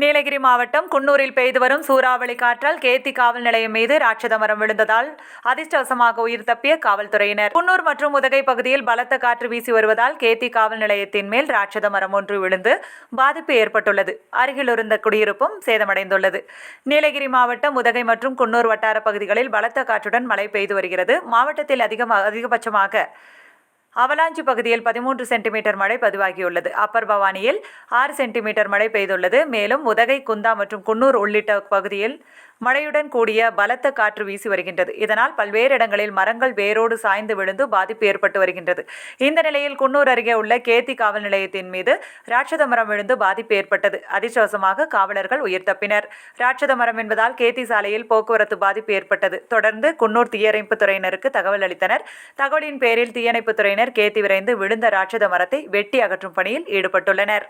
நீலகிரி மாவட்டம் குன்னூரில் பெய்து வரும் சூறாவளி காற்றால் கேத்தி காவல் நிலையம் மீது ராட்சத மரம் விழுந்ததால் அதிர்ஷ்டவசமாக உயிர் தப்பிய காவல்துறையினர். குன்னூர் மற்றும் உதகை பகுதியில் பலத்த காற்று வீசி வருவதால் கேத்தி காவல் நிலையத்தின் மேல் ராட்சத மரம் ஒன்று விழுந்து பாதிப்பு ஏற்பட்டுள்ளது. அருகில் இருந்த குடியிருப்பும் சேதமடைந்துள்ளது. நீலகிரி மாவட்டம் உதகை மற்றும் குன்னூர் வட்டார பகுதிகளில் பலத்த காற்றுடன் மழை பெய்து வருகிறது. மாவட்டத்தில் அதிகமாக அதிகபட்சமாக அவலாஞ்சி பகுதியில் பதிமூன்று சென்டிமீட்டர் மழை பதிவாகியுள்ளது. அப்பர் பவானியில் ஆறு சென்டிமீட்டர் மழை பெய்துள்ளது. மேலும் உதகை குந்தா மற்றும் குன்னூர் உள்ளிட்ட பகுதியில் மழையுடன் கூடிய பலத்த காற்று வீசி வருகின்றது. இதனால் பல்வேறு இடங்களில் மரங்கள் வேரோடு சாய்ந்து விழுந்து பாதிப்பு ஏற்பட்டு வருகின்றது. இந்த நிலையில் குன்னூர் அருகே உள்ள கேத்தி காவல் நிலையத்தின் மீது ராட்சத மரம் விழுந்து பாதிப்பு ஏற்பட்டது. அதிர்ஷ்டவசமாக காவலர்கள் உயிர் தப்பினர். ராட்சத மரம் என்பதால் கேத்தி சாலையில் போக்குவரத்து பாதிப்பு ஏற்பட்டது. தொடர்ந்து குன்னூர் தீயணைப்புத் துறையினருக்கு தகவல் அளித்தனர். தகவலின் பேரில் தீயணைப்புத் துறையினர் கேத்தி விரைந்து விழுந்த ராட்சத மரத்தை வெட்டி அகற்றும் பணியில் ஈடுபட்டுள்ளனர்.